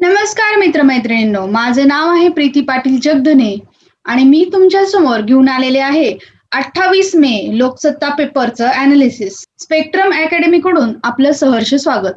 नमस्कार मित्रमैत्रिणींनो माझे नाव आहे प्रीती पाटील जगधने आणि मी तुमच्यासमोर घेऊन आलेले आहे अठ्ठावीस मे लोकसत्ता पेपरचं अनालिसिस स्पेक्ट्रम अकॅडमी कडून आपलं सहर्ष स्वागत.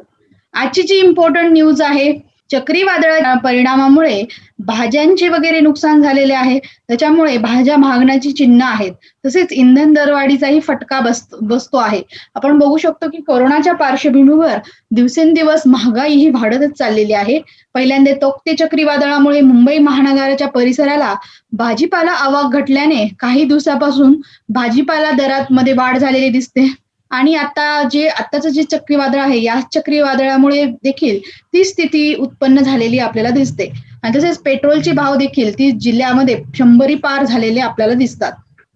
आजची जी इम्पॉर्टंट न्यूज आहे चक्रीवादळा परिणामामुळे भाज्यांचे वगैरे नुकसान झालेले आहे. त्याच्यामुळे भाज्या महागण्याची चिन्ह आहेत. तसेच इंधन दरवाढीचाही फटका बस बसतो आहे. आपण बघू शकतो की कोरोनाच्या पार्श्वभूमीवर दिवसेंदिवस महागाई ही वाढतच चाललेली आहे. पहिल्यांदा तोक्ते चक्रीवादळामुळे मुंबई महानगराच्या परिसराला भाजीपाला आवाक घटल्याने काही दिवसापासून भाजीपाला दरात मध्ये वाढ झालेली दिसते. आणि आता जे आताचं जे चक्रीवादळ आहे या चक्रीवादळामुळे देखील ती स्थिती उत्पन्न झालेली आपल्याला दिसते. आणि तसेच पेट्रोलचे भाव देखील ती जिल्ह्यामध्ये शंभरी पार झालेले आपल्याला दिसतात.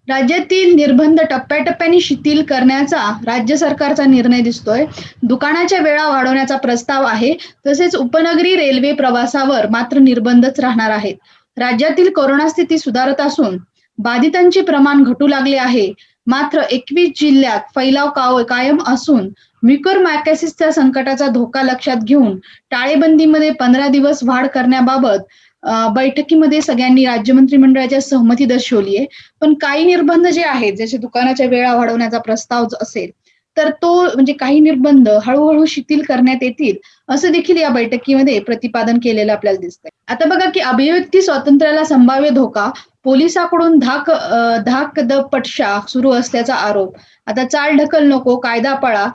राज्यातील निर्बंध टप्प्याटप्प्याने शिथिल करण्याचा राज्य सरकारचा निर्णय दिसतोय. दुकानाच्या वेळा वाढवण्याचा प्रस्ताव आहे. तसेच उपनगरी रेल्वे प्रवासावर मात्र निर्बंधच राहणार आहेत. राज्यातील कोरोना स्थिती सुधारत असून बाधितांचे प्रमाण घटू लागले आहे. मात्र एकवीस जिल्ह्यात फैलाव काव कायम असून म्युकर मॅकॅसिसच्या संकटाचा धोका लक्षात घेऊन टाळेबंदीमध्ये पंधरा दिवस वाढ करण्याबाबत बैठकीमध्ये सगळ्यांनी राज्य मंत्रिमंडळाच्या सहमती दर्शवली आहे. पण काही निर्बंध जे आहेत जसे दुकानाच्या वेळा वाढवण्याचा प्रस्ताव असेल तर तो म्हणजे काही निर्बंध हळूहळू शिथिल करण्यात येतील असं देखील या बैठकीमध्ये प्रतिपादन केलेलं आपल्याला दिसतंय. आता बघा की अभिव्यक्ती स्वातंत्र्याला संभाव्य धोका पोलिसाकडून धाक धाक द पटशा सुरू असल्याचा आरोप. आता चाल ढकल नको कायदा पळा.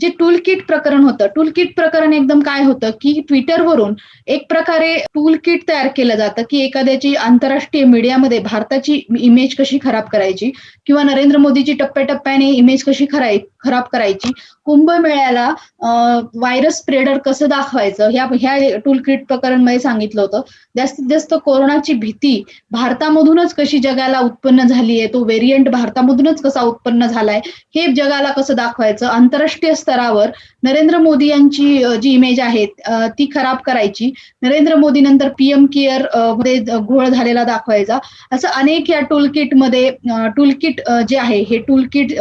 जे टूल किट प्रकरण होतं टूल किट प्रकरण एकदम काय होतं की ट्विटरवरून एक प्रकारे टूल किट तयार केलं जातं की एखाद्याची आंतरराष्ट्रीय मीडियामध्ये भारताची इमेज कशी खराब करायची किंवा नरेंद्र मोदीची टप्प्याटप्प्याने इमेज कशी खराय खराब करायची. कुंभमेळ्याला व्हायरस स्प्रेडर कसं दाखवायचं? ह्या ह्या टूल किट प्रकरणमध्ये सांगितलं होतं. जास्तीत जास्त कोरोनाची भीती भारतामधूनच कशी जगाला उत्पन्न झाली आहे तो व्हेरियंट भारतामधूनच कसा उत्पन्न झालाय? हे जगाला कसं दाखवायचं? आंतरराष्ट्रीय स्तरावर नरेंद्र मोदी यांची जी इमेज आहे ती खराब करायची. नरेंद्र मोदी नंतर पीएम केअरमध्ये घोळ झालेला दाखवायचा. असं अनेक या टूल किटमध्ये टूल किट जे आहे हे टूल किट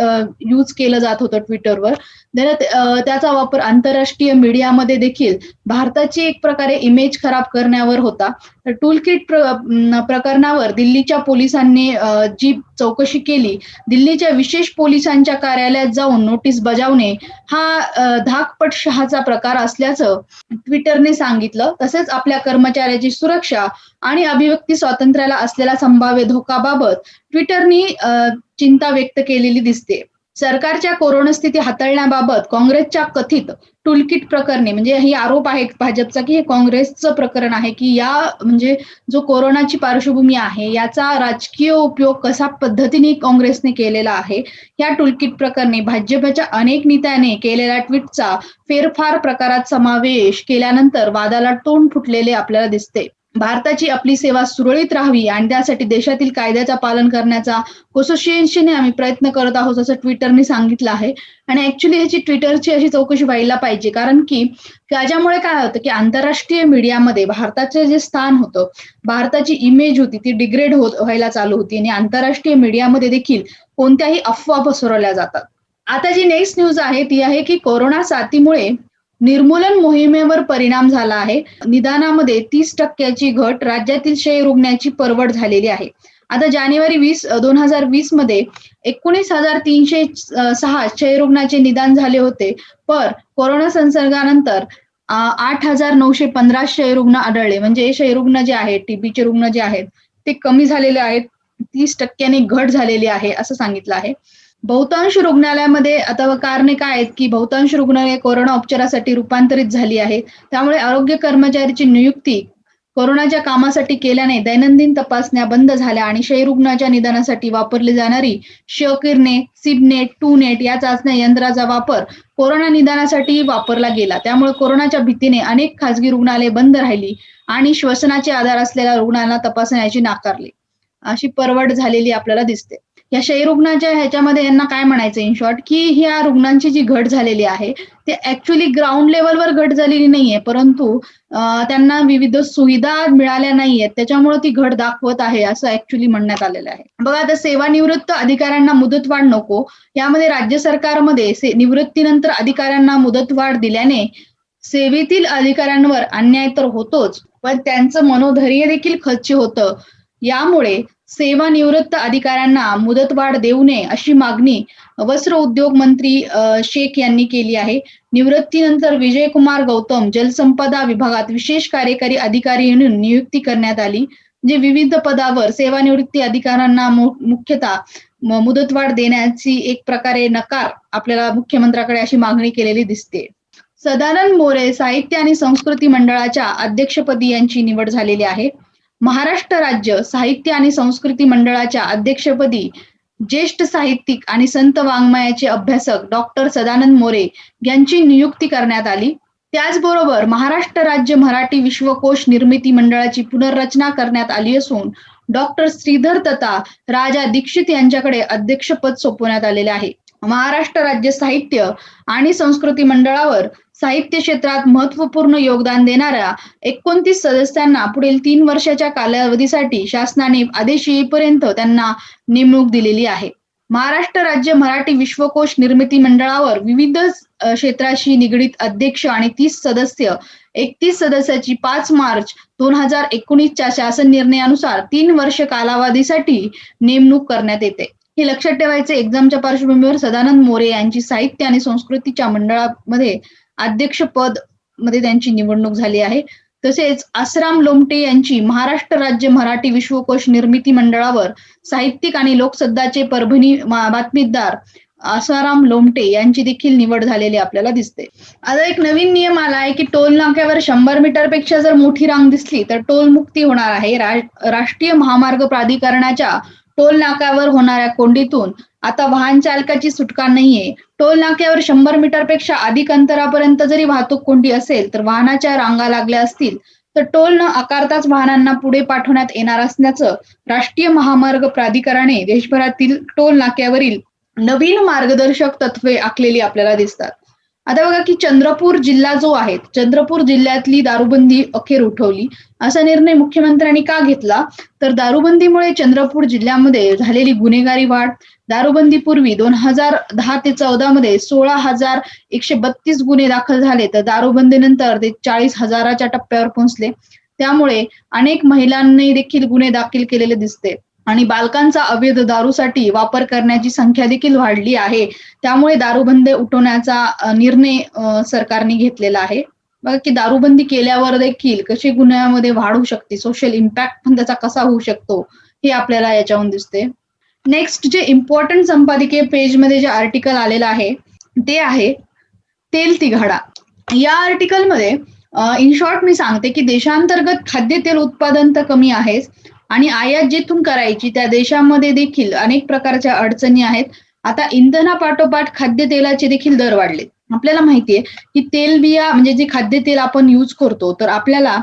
यूज केलं जात होतं ट्विटरवर त्याचा वापर आंतरराष्ट्रीय मीडियामध्ये देखील भारताची एक प्रकारे इमेज खराब करण्यावर होता. तर टूल किट प्रकरणावर दिल्लीच्या पोलिसांनी जी चौकशी केली दिल्लीच्या विशेष पोलिसांच्या कार्यालयात जाऊन नोटीस बजावणे हा धाकपट शहाचा प्रकार असल्याचं ट्विटरने सांगितलं. तसेच आपल्या कर्मचाऱ्याची सुरक्षा आणि अभिव्यक्ती स्वातंत्र्याला असलेला संभाव्य धोकाबाबत ट्विटरनी चिंता व्यक्त केलेली दिसते. सरकारच्या कोरोना स्थिती हाताळण्याबाबत काँग्रेसच्या कथित टुलकिट प्रकरणी म्हणजे ही आरोप आहे भाजपचा की हे काँग्रेसचं प्रकरण आहे की या म्हणजे जो कोरोनाची पार्श्वभूमी आहे याचा राजकीय उपयोग कसा पद्धतीने काँग्रेसने केलेला आहे या टुलकिट प्रकरणी भाजपच्या अनेक नेत्याने केलेल्या ट्विटचा फेरफार प्रकारात समावेश केल्यानंतर वादाला तोंड फुटलेले आपल्याला दिसते. भारताची आपली सेवा सुरळीत राहावी आणि त्यासाठी देशातील कायद्याचा पालन करण्याचा असोसिएशनने आम्ही प्रयत्न करत आहोत असं ट्विटरने सांगितलं आहे. आणि ऍक्च्युली ह्याची ट्विटरची अशी चौकशी व्हायला पाहिजे. कारण की त्याच्यामुळे काय होतं की आंतरराष्ट्रीय मीडियामध्ये भारताचे जे स्थान होतं भारताची इमेज होती ती डिग्रेड होत व्हायला चालू होती. आणि आंतरराष्ट्रीय मीडियामध्ये देखील कोणत्याही अफवा पसरवल्या जातात. आता जी नेक्स्ट न्यूज आहे ती आहे की कोरोना साथीमुळे निर्मूलन मोहिमेवर परिणाम झाला आहे. निदानामध्ये तीस टक्क्याची घट राज्यातील क्षय रुग्णाची परवड झालेली आहे. आता जानेवारी वीस दोन हजार वीसमध्ये एकोणीस हजार तीनशे सहा क्षयरुग्णाचे निदान झाले होते. पर कोरोना संसर्गानंतर आठ हजार नऊशे पंधरा क्षयरुग्ण आढळले. म्हणजे क्षयरुग्ण जे आहेत टीबीचे रुग्ण जे आहेत ते कमी झालेले आहेत. तीस टक्क्याने घट झालेली आहे असं सांगितलं आहे. बहुतांश रुग्णालयामध्ये आता कारणे काय आहेत की बहुतांश रुग्णालय कोरोना उपचारासाठी रूपांतरित झाली आहे. त्यामुळे आरोग्य कर्मचाऱ्याची नियुक्ती कोरोनाच्या कामासाठी केल्याने दैनंदिन तपासण्या बंद झाल्या आणि क्षयरुग्णाच्या निदानासाठी वापरली जाणारी श किरणे सिबनेट टू नेट या चाचण्या यंत्राचा वापर कोरोना निदानासाठी वापरला गेला. त्यामुळे कोरोनाच्या भीतीने अनेक खासगी रुग्णालय बंद राहिली आणि श्वसनाचे आधार असलेल्या रुग्णांना तपासण्याची नाकारली. अशी परवड झालेली आपल्याला दिसते. या क्षयरुग्णाच्या ह्याच्यामध्ये यांना काय म्हणायचं इन शॉर्ट की ह्या रुग्णांची जी घट झालेली आहे ते ऍक्च्युली ग्राउंड लेवलवर घट झालेली नाहीये परंतु त्यांना विविध सुविधा मिळाल्या नाहीयेत. त्याच्यामुळे ती घट दाखवत आहे असं ऍक्च्युली म्हणण्यात आलेलं आहे. बघा आता सेवानिवृत्त अधिकाऱ्यांना मुदतवाढ नको. यामध्ये राज्य सरकारमध्ये निवृत्तीनंतर अधिकाऱ्यांना मुदतवाढ दिल्याने सेवेतील अधिकाऱ्यांवर अन्याय तर होतोच पण त्यांचं मनोधैर्य देखील खच्च होतं. यामुळे सेवानिवृत्त अधिकाऱ्यांना मुदतवाढ देऊ नये अशी मागणी वस्त्र उद्योग मंत्री शेख यांनी केली आहे. निवृत्तीनंतर विजयकुमार गौतम जलसंपदा विभागात विशेष कार्यकारी अधिकारी म्हणून नियुक्ती करण्यात आली जे विविध पदावर सेवानिवृत्ती अधिकाऱ्यांना मुख्यतः मुदतवाढ देण्याची एक प्रकारे नकार आपल्याला मुख्यमंत्र्याकडे अशी मागणी केलेली दिसते. सदानंद मोरे साहित्य आणि संस्कृती मंडळाच्या अध्यक्षपदी यांची निवड झालेली आहे. महाराष्ट्र राज्य साहित्य आणि संस्कृती मंडळाच्या अध्यक्षपदी ज्येष्ठ साहित्यिक आणि संत वाङ्मयाचे अभ्यासक डॉक्टर सदानंद मोरे यांची नियुक्ती करण्यात आली. त्याचबरोबर महाराष्ट्र राज्य मराठी विश्वकोश निर्मिती मंडळाची पुनर्रचना करण्यात आली असून डॉक्टर श्रीधर तथा राजा दीक्षित यांच्याकडे अध्यक्षपद सोपवण्यात आलेले आहे. महाराष्ट्र राज्य साहित्य आणि संस्कृती मंडळावर साहित्य क्षेत्रात महत्त्वपूर्ण योगदान देणाऱ्या एकोणतीस सदस्यांना पुढील तीन वर्षाच्या कालावधीसाठी शासनाने आदेश येईपर्यंत त्यांना नेमणूक दिलेली आहे. महाराष्ट्र राज्य मराठी विश्वकोश निर्मिती मंडळावर विविध क्षेत्राशी निगडीत अध्यक्ष आणि तीस सदस्य एकतीस सदस्याची पाच मार्च दोन हजार एकोणीसच्या शासन निर्णयानुसार तीन वर्ष कालावधीसाठी नेमणूक करण्यात येते. हे लक्षात ठेवायचे एक्झामच्या पार्श्वभूमीवर सदानंद मोरे यांची साहित्य आणि संस्कृतीच्या मंडळामध्ये अध्यक्षपदमध्ये त्यांची निवडणूक झाली आहे. तसेच आसराम लोमटे यांची महाराष्ट्र राज्य मराठी विश्वकोश निर्मिती मंडळावर साहित्यिक आणि लोकसद्दाचे परभणी बातमीदार आसाराम लोमटे यांची देखील निवड झालेली आपल्याला दिसते. आता एक नवीन नियम आला आहे की टोल नाक्यावर शंभर मीटरपेक्षा जर मोठी रांग दिसली तर टोल मुक्ती होणार आहे. राष्ट्रीय महामार्ग प्राधिकरणाच्या टोल नाक्यावर होणाऱ्या कोंडीतून आता वाहन चालकाची सुटका नाहीये. टोल नाक्यावर शंभर मीटरपेक्षा अधिक अंतरापर्यंत जरी वाहतूक कोंडी असेल तर वाहनाच्या रांगा लागल्या असतील तर टोल न आकारताच वाहनांना पुढे पाठवण्यात येणार असल्याचं राष्ट्रीय महामार्ग प्राधिकरणाने देशभरातील टोल नाक्यावरील नवीन मार्गदर्शक तत्वे आखलेली आपल्याला दिसतात. आता बघा की चंद्रपूर जिल्हा जो आहे चंद्रपूर जिल्ह्यातली दारूबंदी अखेर उठवली. असा निर्णय मुख्यमंत्र्यांनी का घेतला? तर दारूबंदीमुळे चंद्रपूर जिल्ह्यामध्ये झालेली गुन्हेगारी वाढ दारूबंदीपूर्वी दोन हजार दहा ते चौदा मध्ये सोळा हजार एकशे बत्तीस गुन्हे दाखल झाले तर दारूबंदीनंतर ते चाळीस हजाराच्या टप्प्यावर पोहोचले. त्यामुळे अनेक महिलांनी देखील गुन्हे दाखल केलेले दिसते. आणि बालकांचा अवैध दारूसाठी वापर करण्याची संख्या देखील वाढली आहे. त्यामुळे दारूबंदी उठवण्याचा निर्णय सरकारने घेतलेला आहे. बघा की दारूबंदी केल्यावर देखील कशी गुन्ह्यामध्ये वाढ होऊ शकते? सोशल इम्पॅक्ट पण त्याचा कसा होऊ शकतो? हे आपल्याला याच्यावरून दिसते. नेक्स्ट जे इम्पॉर्टंट संपादकीय पेजमध्ये जे आर्टिकल आलेलं आहे ते आहे तेल तिघाडा. या आर्टिकलमध्ये इन शॉर्ट मी सांगते की देशांतर्गत खाद्यतेल उत्पादन तर कमी आहेच आणि आयात जिथून करायची त्या देशामध्ये देखील अनेक प्रकारच्या अडचणी आहेत. आता इंधनापाठोपाठ खाद्यतेलाचे देखील दर वाढले आपल्याला माहितीये की तेलबिया म्हणजे जे खाद्यतेल आपण यूज करतो तर आपल्याला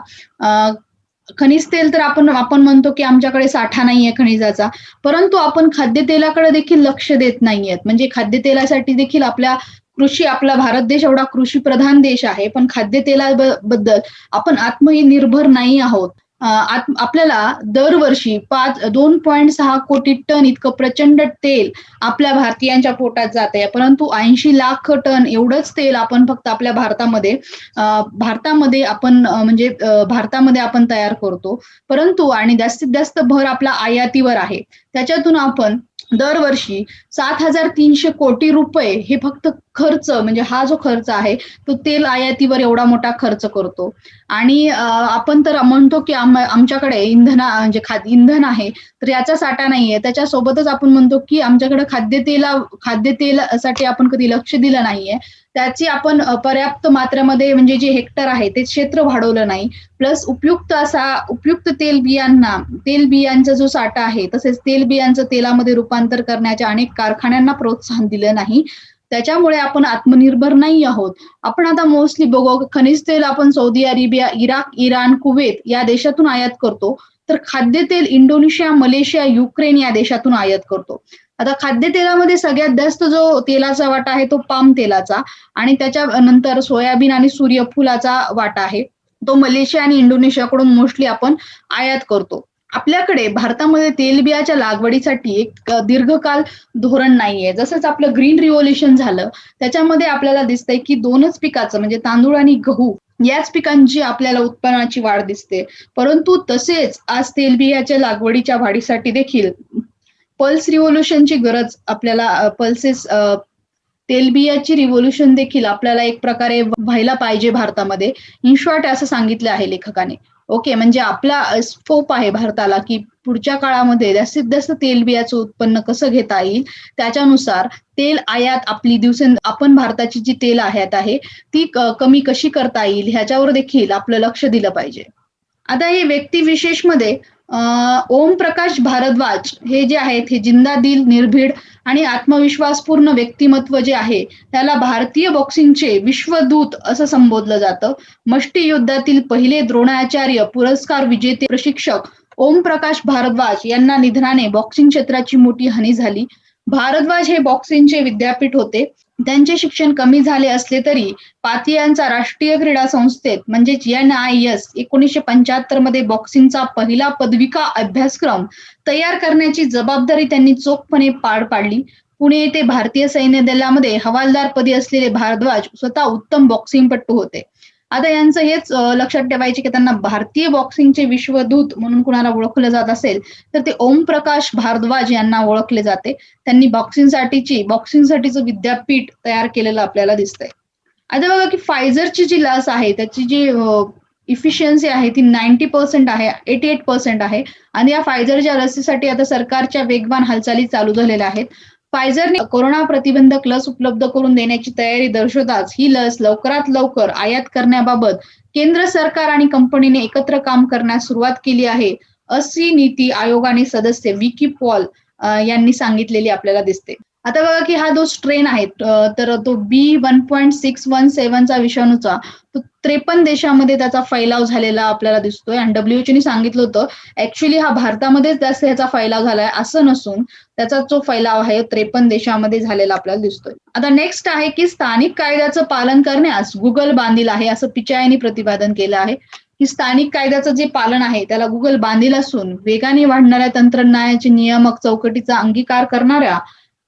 खनिज तेल तर आपण आपण म्हणतो की आमच्याकडे साठा नाहीये खनिजाचा. परंतु आपण खाद्यतेलाकडे देखील लक्ष देत नाहीयेत. म्हणजे खाद्यतेलासाठी देखील आपल्या कृषी आपला भारत देश एवढा कृषी प्रधान देश आहे पण खाद्यतेलाबद्दल आपण आत्मनिर्भर नाही आहोत. आपल्याला दरवर्षी पाच दोन पॉईंट सहा कोटी टन इतकं प्रचंड तेल आपल्या भारतीयांच्या पोटात जात आहे परंतु ऐंशी लाख टन एवढंच तेल आपण फक्त आपल्या भारतामध्ये भारतामध्ये आपण म्हणजे भारतामध्ये आपण तयार करतो. परंतु आणि जास्तीत जास्त भर आपला आयातीवर आहे. त्याच्यातून आपण दरवर्षी सात हजार तीनशे कोटी रुपये हे फक्त खर्च म्हणजे हा जो खर्च आहे तो तेल आयातीवर एवढा मोठा खर्च करतो. आणि आपण तर म्हणतो की आम- आमच्याकडे इंधना म्हणजे खाद इंधन आहे तर याचा साठा नाहीये. त्याच्यासोबतच आपण म्हणतो की आमच्याकडे खाद्यतेला खाद्यतेलासाठी आपण कधी लक्ष दिलं नाहीये. त्याची आपण पर्याप्त मात्रेमध्ये म्हणजे जे हेक्टर आहे ते क्षेत्र वाढवलं नाही. प्लस उपयुक्त असा उपयुक्त तेल बियांना तेल बियांचा जो साठा आहे तसेच तेल बियांचं तेलामध्ये रूपांतर करण्याच्या अनेक कारखान्यांना प्रोत्साहन दिलं नाही. त्याच्यामुळे आपण आत्मनिर्भर नाही आहोत. आपण आता मोस्टली बघू खनिज तेल आपण Saudi Arabia Iraq Iran Kuwait या देशातून आयात करतो. तर खाद्यतेल इंडोनेशिया मलेशिया युक्रेन या देशातून आयात करतो. आता खाद्यतेलामध्ये सगळ्यात जास्त जो तेलाचा वाटा आहे तो पाम तेलाचा आणि त्याच्या नंतर सोयाबीन आणि सूर्यफुलाचा वाटा आहे. तो मलेशिया आणि इंडोनेशियाकडून मोस्टली आपण आयात करतो. आपल्याकडे भारतामध्ये तेलबियाच्या लागवडीसाठी एक दीर्घकाल धोरण नाहीये. जसंच आपलं ग्रीन रिव्होल्युशन झालं त्याच्यामध्ये आपल्याला दिसतंय की दोनच पिकाचं म्हणजे तांदूळ आणि गहू याच पिकांची आपल्याला उत्पन्नाची वाढ दिसते. परंतु तसेच आज तेलबियाच्या लागवडीच्या वाढीसाठी देखील पल्स रिव्होल्युशनची गरज आपल्याला पल्सेस तेलबियाची रिव्होल्युशन देखील आपल्याला एक प्रकारे व्हायला पाहिजे भारतामध्ये. इन शॉर्ट असं सांगितलं आहे लेखकाने. ओके म्हणजे आपला स्कोप आहे भारताला की पुढच्या काळामध्ये जास्तीत जास्त तेलबियाचं उत्पन्न कसं घेता येईल त्याच्यानुसार तेल आयात आपली दिवसें आपण भारताची जी तेल आयात आहे ती कमी कशी करता येईल ह्याच्यावर देखील आपलं लक्ष दिलं पाहिजे. आता हे व्यक्तिविशेषमध्ये ओम प्रकाश भारद्वाज हे जे आहेत हे जिंदा दिल निर्भीड आणि आत्मविश्वासपूर्ण व्यक्तिमत्व जे आहे त्याला भारतीय बॉक्सिंगचे विश्वदूत असं संबोधलं जातं. मष्टी युद्धातील पहिले द्रोणाचार्य पुरस्कार विजेते प्रशिक्षक ओम प्रकाश भारद्वाज यांना निधनाने बॉक्सिंग क्षेत्राची मोठी हानी झाली. भारद्वाज हे बॉक्सिंगचे विद्यापीठ होते. त्यांचे शिक्षण कमी झाले असले तरी पातियांचा राष्ट्रीय क्रीडा संस्थेत म्हणजेच एन आय एस एकोणीसशे पंच्याहत्तरमध्ये बॉक्सिंगचा पहिला पदविका अभ्यासक्रम तयार करण्याची जबाबदारी त्यांनी चोखपणे पार पाडली. पुणे येथे भारतीय सैन्य दलामध्ये हवालदार पदी असलेले भारद्वाज स्वतः उत्तम बॉक्सिंगपटू होते. आता यांचं हेच लक्षात ठेवायचे की त्यांना भारतीय बॉक्सिंगचे विश्वदूत म्हणून कुणाला ओळखलं जात असेल तर ते ओम प्रकाश भारद्वाज यांना ओळखले जाते. त्यांनी बॉक्सिंगसाठीची बॉक्सिंगसाठीचं विद्यापीठ तयार केलेलं आपल्याला दिसतंय. आता बघा की फायझरची जी लस आहे त्याची जी इफिशियन्सी आहे ती नाईन्टी पर्सेंट आहे एटी एट पर्सेंट आहे. आणि या फायझरच्या लसीसाठी आता सरकारच्या वेगवान हालचाली चालू झालेल्या आहेत. फायझरने कोरोना प्रतिबंधक लस उपलब्ध करून देण्याची तयारी दर्शवताच ही लस लवकरात लवकर आयात करण्याबाबत केंद्र सरकार आणि कंपनीने एकत्र काम करण्यास सुरुवात केली आहे अशी नीती आयोगाने सदस्य विकी पॉल यांनी सांगितलेली आपल्याला दिसते. आता बघा की हा जो स्ट्रेन आहे तर तो B one point six one सेव्हनचा विषाणूचा तो त्रेपन्न देशामध्ये त्याचा फैलाव झालेला आपल्याला दिसतोय. आणि डब्ल्यूएचओने सांगितलं होतं ऍक्च्युली हा भारतामध्येच जास्त ह्याचा फैलाव झालाय असं नसून त्याचा जो फैलाव आहे त्रेपन्न देशामध्ये झालेला आपल्याला दिसतोय. आता नेक्स्ट आहे की स्थानिक कायद्याचं पालन करण्यास गुगल बांधील आहे असं पिचायनी प्रतिपादन केलं आहे. की स्थानिक कायद्याचं जे पालन आहे त्याला गुगल बांधील असून वेगाने वाढणाऱ्या तंत्रज्ञानाचे नियामक चौकटीचा अंगीकार करणाऱ्या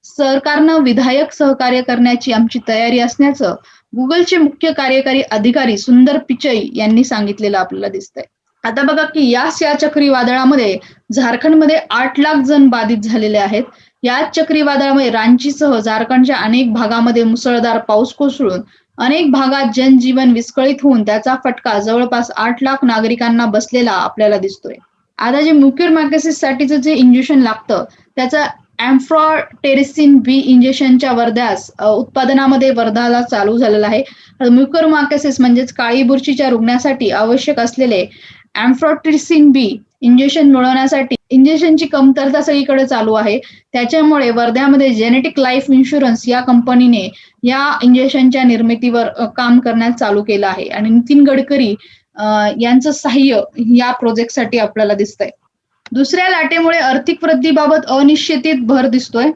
सरकारनं विधायक सहकार्य करण्याची आमची तयारी असण्याचं गुगलचे मुख्य कार्यकारी अधिकारी सुंदर पिचई यांनी सांगितलेलं आपल्याला दिसतंय. आता बघा की याच या चक्रीवादळामध्ये झारखंडमध्ये आठ लाख जण बाधित झालेले आहेत. याच चक्रीवादळामुळे रांचीसह झारखंडच्या अनेक भागामध्ये मुसळधार पाऊस कोसळून अनेक भागात जनजीवन विस्कळीत होऊन त्याचा फटका जवळपास आठ लाख नागरिकांना बसलेला आपल्याला दिसतोय. आता जे म्युकर साठीचं जे इंजेक्शन लागतं त्याचा अँफ्रॉटेरिसिन बी इंजेक्शनच्या वर्ध्यास उत्पादनामध्ये वर्धाला चालू झालेला आहे. म्युकर मार्केसिस म्हणजेच काळी बुरशीच्या रुग्णासाठी आवश्यक असलेले अँफ्रॉटेरिसिन बी इंजेक्शन मिळवण्यासाठी इंजेक्शनची कमतरता सगळीकडे चालू आहे. त्याच्यामुळे वर्ध्यामध्ये जेनेटिक लाईफ इन्शुरन्स या कंपनीने या इंजेक्शनच्या निर्मितीवर काम करण्यास चालू केलं आहे. आणि नितीन गडकरी यांचं सहाय्य या प्रोजेक्टसाठी आपल्याला दिसतंय. दुसऱ्या लाटेमुळे आर्थिक वृद्धीबाबत अनिश्चितीत भर दिसतोय.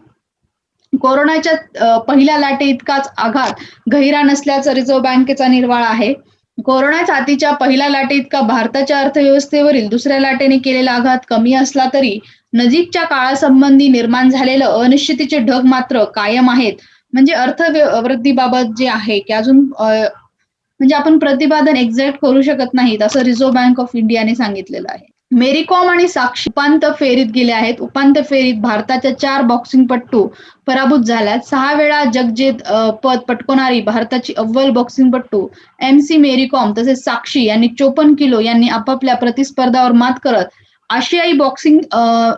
कोरोनाच्या पहिल्या लाटे इतकाच आघात गहिरा नसल्याचा रिझर्व्ह बँकेचा निर्वाळा आहे. कोरोना साथीच्या पहिल्या लाटे इतका भारताच्या अर्थव्यवस्थेवरील दुसऱ्या लाटेने केलेला आघात कमी असला तरी नजीकच्या काळासंबंधी निर्माण झालेलं अनिश्चितीचे ढग मात्र कायम आहेत. म्हणजे अर्थवृद्धीबाबत जे आहे की अजून म्हणजे आपण प्रतिपादन एक्झॅक्ट करू शकत नाहीत असं रिझर्व्ह बँक ऑफ इंडियाने सांगितलेलं आहे. मेरी कॉम आणि साक्षी उपांत फेरीत गेले आहेत. उपांत फेरीत भारताच्या चार बॉक्सिंगपटू पराभूत झाल्यात. सहा वेळा जगजेत पद पटकवणारी भारताची अव्वल बॉक्सिंगपटू एम सी मेरी कॉम तसेच साक्षी यांनी चोपन्न किलो यांनी आपापल्या प्रतिस्पर्धावर मात करत आशियाई बॉक्सिंग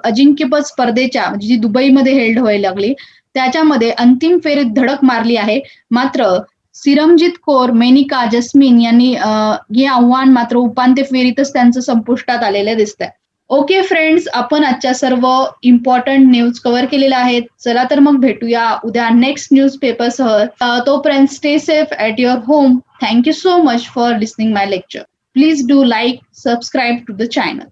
अजिंक्यपद स्पर्धेच्या म्हणजे जी दुबईमध्ये हेल्ड व्हायला लागली त्याच्यामध्ये अंतिम फेरीत धडक मारली आहे. मात्र सिरमजित कौर मेनिका जस्मिन यांनी हे आव्हान मात्र उपांत्य फेरीतच त्यांचं संपुष्टात आलेलं दिसतंय. ओके फ्रेंड्स आपण आजच्या सर्व इम्पॉर्टंट न्यूज कव्हर केलेल्या आहेत. चला तर मग भेटूया उद्या नेक्स्ट न्यूज पेपर सह तोपर्यंत stay safe at your home thank you so much for listening my lecture please do like subscribe to the channel